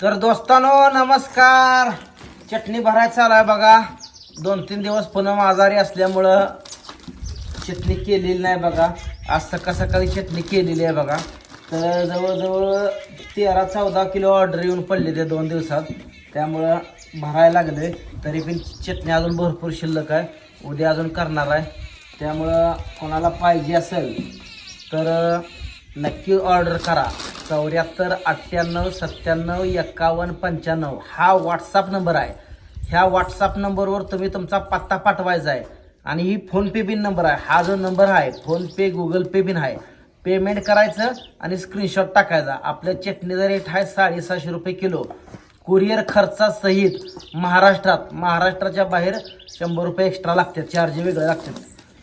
तर दोस्तानो नमस्कार. चटणी भरायचं आला आहे बघा. दोन तीन दिवस पुन्हा आजारी असल्यामुळं चटणी केलेली नाही बघा. आज सकाळ सकाळी चटणी केलेली आहे बघा. तर जवळजवळ तेरा चौदा किलो ऑर्डर येऊन पडले ते दोन दिवसात. त्यामुळं भरायला लागले तरी पण चटणी अजून भरपूर शिल्लक आहे. उद्या अजून करणार आहे. त्यामुळं कोणाला पाहिजे असेल तर नक्की ऑर्डर करा. चौऱ्याहत्तर अठ्ठ्याण्णव सत्त्याण्णव एक्कावन्न पंच्याण्णव हा व्हॉट्सअप नंबर आहे. ह्या व्हॉट्सअप नंबरवर तुम्ही तुमचा पत्ता पाठवायचा आहे. आणि ही फोनपे बिन नंबर आहे. हा जो नंबर आहे फोनपे गुगल पे बिन आहे. पेमेंट करायचं आणि स्क्रीनशॉट टाकायचा. आपल्या चटणीचा रेट आहे साडेसहाशे रुपये किलो. कुरिअर खर्चासहित महाराष्ट्रात महाराष्ट्राच्या बाहेर शंभर रुपये एक्स्ट्रा लागतात. चार्ज वेगळे लागतात.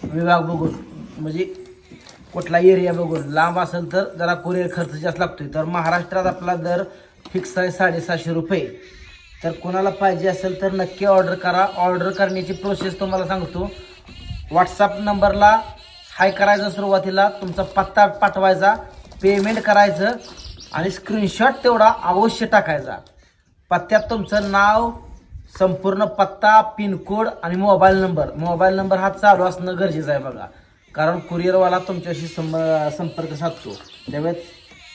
विभाग बघून. म्हणजे कुठला एरिया बघून लांब असेल तर जरा कुरिअर खर्च जास्त लागतोय. तर महाराष्ट्रात आपला दर फिक्स आहे साडेसहाशे रुपये. तर कोणाला पाहिजे असेल तर नक्की ऑर्डर करा. ऑर्डर करण्याची प्रोसेस तुम्हाला सांगतो. व्हॉट्सअप नंबरला हाय करायचं सुरुवातीला तुमचा पत्ता पाठवायचा पेमेंट करायचं आणि स्क्रीनशॉट तेवढा अवश्य टाकायचा. पत्त्यात तुमचं नाव संपूर्ण पत्ता पिनकोड आणि मोबाईल नंबर मोबाईल नंबर हा चालू असणं गरजेचं आहे बघा. कारण कुरिअरवाला तुमच्याशी सं संपर्क साधतो. त्यावेळेस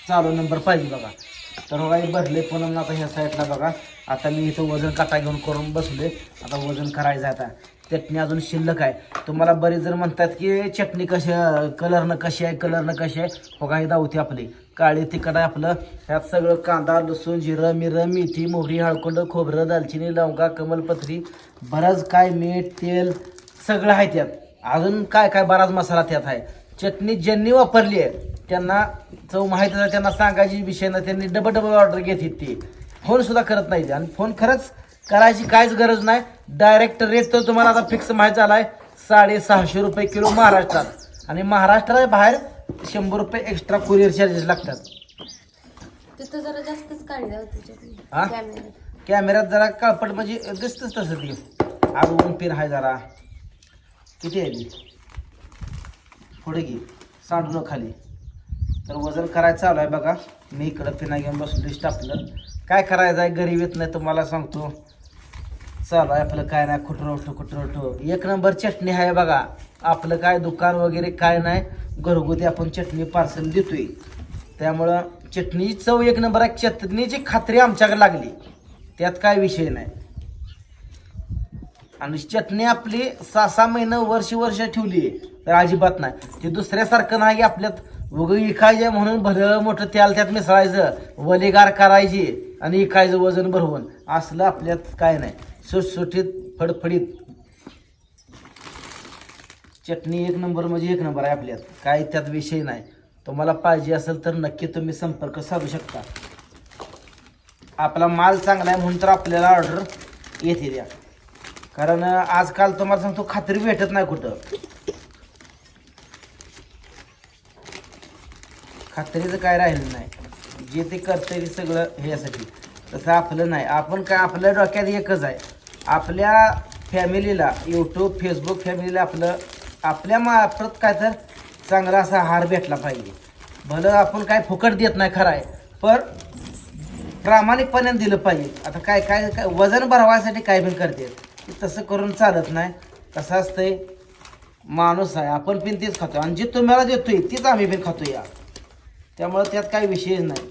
चालू नंबर पाहिजे बघा. तर हो बघा हे भरले पण आता ह्या साईडला बघा. आता मी इथं वजन काटा घेऊन करून बसले आता वजन करायचं आहे आता. चटणी अजून शिल्लक आहे. तुम्हाला बरेच जण म्हणतात की चटणी कशी कलरनं कशी आहे? कलरनं कशी आहे? हो बघा ही दावती आपली. काळी तिखट आहे आपलं. ह्यात सगळं कांदा लसूण जिरं मिरं मेथी मोहरी हळकुंड खोबरं दालचिनी लवंगा कमलपत्री बरंच काय मीठ तेल सगळं आहे त्यात. अजून काय काय बराच मसाला त्यात आहे. चटणी ज्यांनी वापरली आहे त्यांना चव माहीत आहे त्यांना सांगायची विषय ना त्यांनी डबल डबल ऑर्डर घेत ती. फोन सुद्धा करत नाही. आणि फोन खरंच करायची काहीच गरज नाही. डायरेक्ट रेट तर तुम्हाला आता फिक्स माहीत झाला आहे साडेसहाशे रुपये किलो महाराष्ट्रात. आणि महाराष्ट्राच्या बाहेर शंभर रुपये एक्स्ट्रा कुरिअर चार्जेस लागतात. तिथं जरा जास्तच काढल्या हा? कॅमेऱ्यात कॅमेऱ्यात जरा काळपट म्हणजे दिसतच तसं ती. आज ऊन पिन आहे जरा. किती आहे मी. पुढे घे. सांडू खाली. तर वजन करायचं चालू आहे बघा. मी इकडं पिना घेऊन बसलो टाकलं. काय करायचं आहे? गरीब येत नाही तुम्हाला सांगतो. चालू आहे आपलं काय नाही खुटरोटो खुटरोटो एक नंबर चटणी आहे बघा. आपलं काय दुकान वगैरे काय नाही. घरगुती आपण चटणी पार्सल देतोय. त्यामुळं चटणीची चव एक नंबर आहे. चटणीची खात्री आमच्याकडे लागली. त्यात काय विषय नाही. आणि चटणी आपली सहा सहा महिनं वर्ष वर्ष ठेवली आहे. तर अजिबात नाही. ते दुसऱ्यासारखं नाही आपल्यात उगं इकायचं म्हणून भलं मोठं त्याल त्यात मिसळायचं वलीगार करायची आणि इकायचं वजन भरवून. असलं आपल्यात काय नाही. सुटसुटीत फडफडीत. चटणी एक नंबर म्हणजे एक नंबर आहे आपल्यात. काय त्यात विषय नाही. तुम्हाला पाहिजे असेल तर नक्की तुम्ही संपर्क साधू शकता. आपला माल चांगला आहे म्हणून तर आपल्याला ऑर्डर येते द्या. कारण आजकाल तुम्हाला सांगतो खात्री भेटत नाही कुठं. खात्रीचं काय राहिलं नाही. जे ते करते ते सगळं ह्यासाठी. तसं आपलं नाही. आपण काय आपल्या डोक्यात एकच आहे. आपल्या फॅमिलीला यूट्यूब फेसबुक फॅमिलीला आपलं आपल्या मार्फत काय तर चांगला असा आहार भेटला पाहिजे. भलं आपण काय फुकट देत नाही खरं आहे पण प्रामाणिकपणे दिलं पाहिजे. आता काय काय काय वजन भरवायसाठी काय पण करते. की तसं करून चालत नाही. कसं असतंय? माणूस आहे. आपण पण तेच खातो आणि जे तुम्हाला देतोय तीच आम्ही पण खातो या. त्यामुळं त्यात काही विशेष नाही.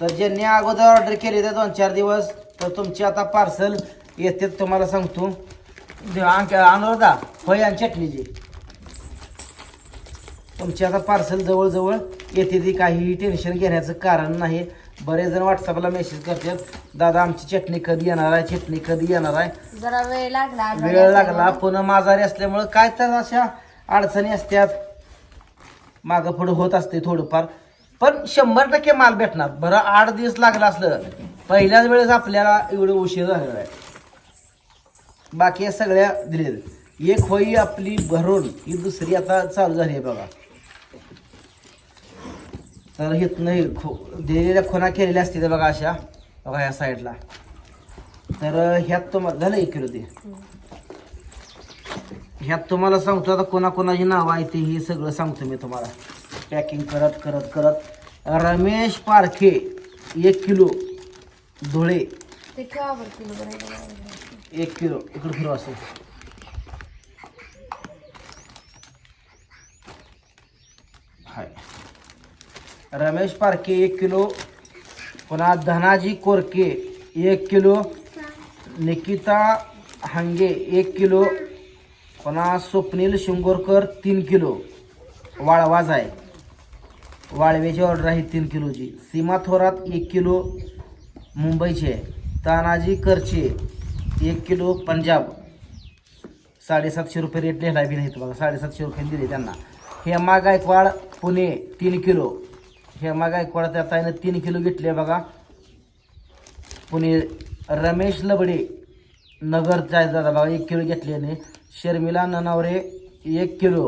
तर ज्यांनी अगोदर ऑर्डर केली ते दोन चार दिवस तर तुमची आता पार्सल येते तुम्हाला सांगतो. अनुराधा होय आणि चटणीची. तुमची आता पार्सल जवळजवळ येते ती काहीही टेन्शन घेण्याचं कारण नाही. बरेच जण व्हॉट्सअपला मेसेज करतात दादा आमची चटणी कधी येणार आहे? चटणी कधी येणार आहे? जरा वेळ लागला वेळ लागला. पुन्हा माघारी असल्यामुळं काय तर अशा अडचणी असतात. मागं पुढं होत असते थोडंफार. पण शंभर टक्के माल भेटणार. बरं आठ दिवस लागला असलं पहिल्याच वेळेस आपल्याला एवढं उशीर झालेला आहे. बाकी या सगळ्या दिले एक होई आपली भरून ही दुसरी आता चालू झाली आहे बघा. तर इथनं हे खो दिलेल्या खुणा केलेल्या असतील बघा अशा. बघा ह्या साईडला तर ह्यात तुम्हाला झालं एक किलो ते. ह्यात तुम्हाला सांगतो आता कोणाकोणाची नावं आहे ते हे सगळं सांगतो मी तुम्हाला. पॅकिंग करत करत करत. रमेश पारखे एक किलो. धुळे. एक किलो. इकडे फिरू असं. रमेश पारखे एक किलो पुन्हा धनाजी कोरके एक किलो निकिता हांगे एक किलो पुन्हा स्वप्नील शिंगोरकर तीन किलो. वाळवाज आहे वाळव्याची ऑर्डर आहे तीन किलोची. सीमा थोरात एक किलो मुंबईचे. तानाजी करचे एक किलो पंजाब. साडेसातशे रुपये रेट लिहिला बी नाही बघा. साडेसातशे रुपये दिले त्यांना. हेमा गायकवाड पुणे तीन किलो. हेमा गायकवाड त्या ताईनं तीन किलो घेतले बघा. पुणे रमेश लबडे नगरचा आहे दादा बघा एक किलो घेतल्याने शर्मिला ननावरे एक किलो.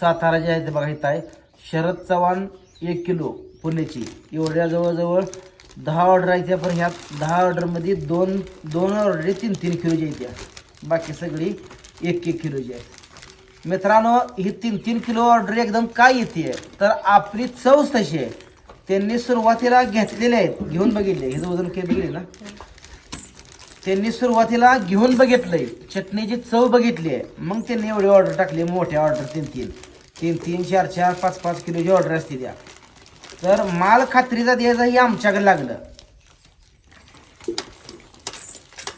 सातारा जे आहे ते बघा इथं आहे शरद चव्हाण एक किलो पुण्याची एवढ्या जवळजवळ दहा ऑर्डर आहेत त्या पण ह्यात दहा ऑर्डरमध्ये दोन दोन ऑर्डर तीन तीन किलोची आहेत त्या बाकी सगळी एक एक किलोची आहे मित्रांनो ही तीन तीन किलो ऑर्डर एकदम काय येते? तर आपली चव तशी आहे. त्यांनी सुरुवातीला घेतलेले आहेत. घेऊन बघितले. हे वजन काही बघितले ना? त्यांनी सुरुवातीला घेऊन बघितलंय. चटणीची चव बघितली आहे. मग त्यांनी एवढी ऑर्डर टाकली. मोठ्या ऑर्डर तीन तीन. तीन तीन चार चार पाच पाच किलोची ऑर्डर असते त्या. तर माल खात्रीचा द्यायचा ही आमच्याकडे लागलं.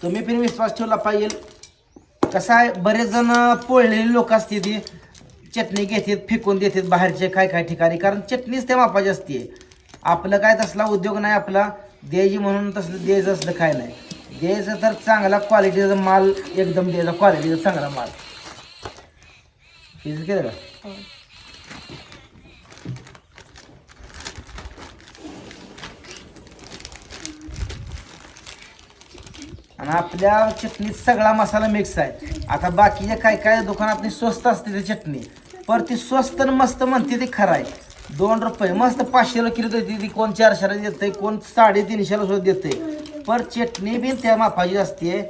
तुम्ही पण विश्वास ठेवला पाहिजे. कसं आहे? बरेच जण पोळलेले लोक असते ती. चटणी घेतात फेकून देतात बाहेरचे काय काय ठिकाणी. कारण चटणीच त्या मापाची असते. आपलं काय तसला उद्योग नाही आपला द्यायची म्हणून तसलं द्यायचं असलं काय नाही. द्यायचं तर चांगला क्वालिटीचा माल एकदम द्यायचा क्वालिटीचा चांगला माल. केलं का? हो. आणि आपल्या चटणीत सगळा मसाला मिक्स आहे. आता बाकीच्या काय काय दुकानात स्वस्त असते ती चटणी. पर ती स्वस्त आणि मस्त म्हणते ती खरं आहे. दोन रुपये. मस्त पाचशेला किलो देते ती. कोण चारशेला देते कोण साडेतीनशेला सुद्धा देते. पर चटणी बी त्या मापाची असते.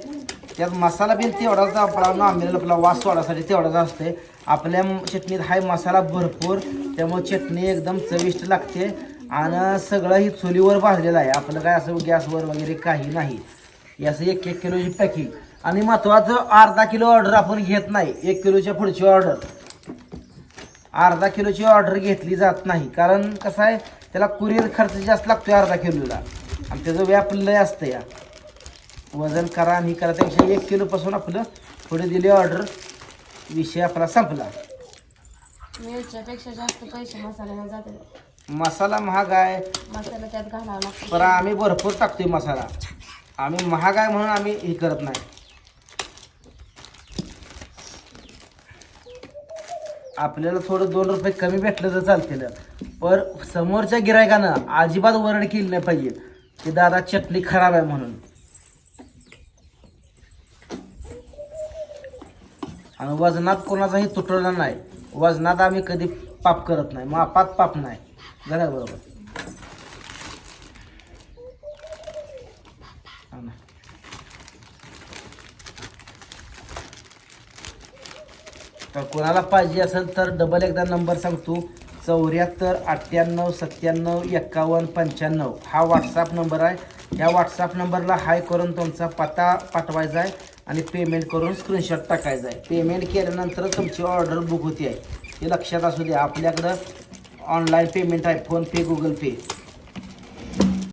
त्यात मसाला बी तेवढाच आपला आंबेला आपला वास सोडासाठी तेवढाच असते. आपल्या चटणीत हाय मसाला भरपूर. त्यामुळे चटणी एकदम चविष्ट लागते. आणि सगळं ही चुलीवर भाजलेलं आहे. आपलं काय असं गॅसवर वगैरे काही नाही. याचं एक एक किलोची पॅकिंग. आणि महत्वाचं अर्धा किलो ऑर्डर आपण घेत नाही. एक किलोच्या पुढची ऑर्डर. अर्धा किलोची ऑर्डर घेतली जात नाही. कारण कसं आहे त्याला कुरिअर खर्च जास्त लागतोय अर्धा किलोला. आणि त्याचं व्याप लय असतं या. वजन करा आणि करा त्यापेक्षा एक किलोपासून आपलं पुढे दिली ऑर्डर विषय आपला संपला. मिरच्यापेक्षा जास्त पैसे मसाल्याला जाते मसाला महाग आहे. मसाला त्यात घालावा लागतो. पण आम्ही भरपूर टाकतोय मसाला. आम्ही महाग आहे म्हणून आम्ही हे करत नाही. आपल्याला थोडं दोन रुपये कमी भेटलं तर चालतील. पर समोरच्या गिरायकानं अजिबात वरड केली नाही पाहिजे. की दादा चटणी खराब आहे म्हणून. आणि वजनात कोणाचाही तुटवला नाही. वजनात आम्ही कधी पाप करत नाही. मापात पाप नाही. बरोबर. तर कोणाला पाहिजे असेल तर डबल एकदा नंबर सांगतो. चौऱ्याहत्तर अठ्ठ्याण्णव सत्त्याण्णव एक्कावन्न पंच्याण्णव. हा व्हॉट्सअप नंबर आहे. या व्हॉट्सअप नंबरला हाय करून तुमचा पत्ता पाठवायचा आहे आणि पेमेंट करून स्क्रीनशॉट टाकायचा आहे. पेमेंट केल्यानंतर तुमची ऑर्डर बुक होती आहे. हे लक्षात असू द्या. आपल्याकडं ऑनलाईन पेमेंट आहे. PhonePe Google Pay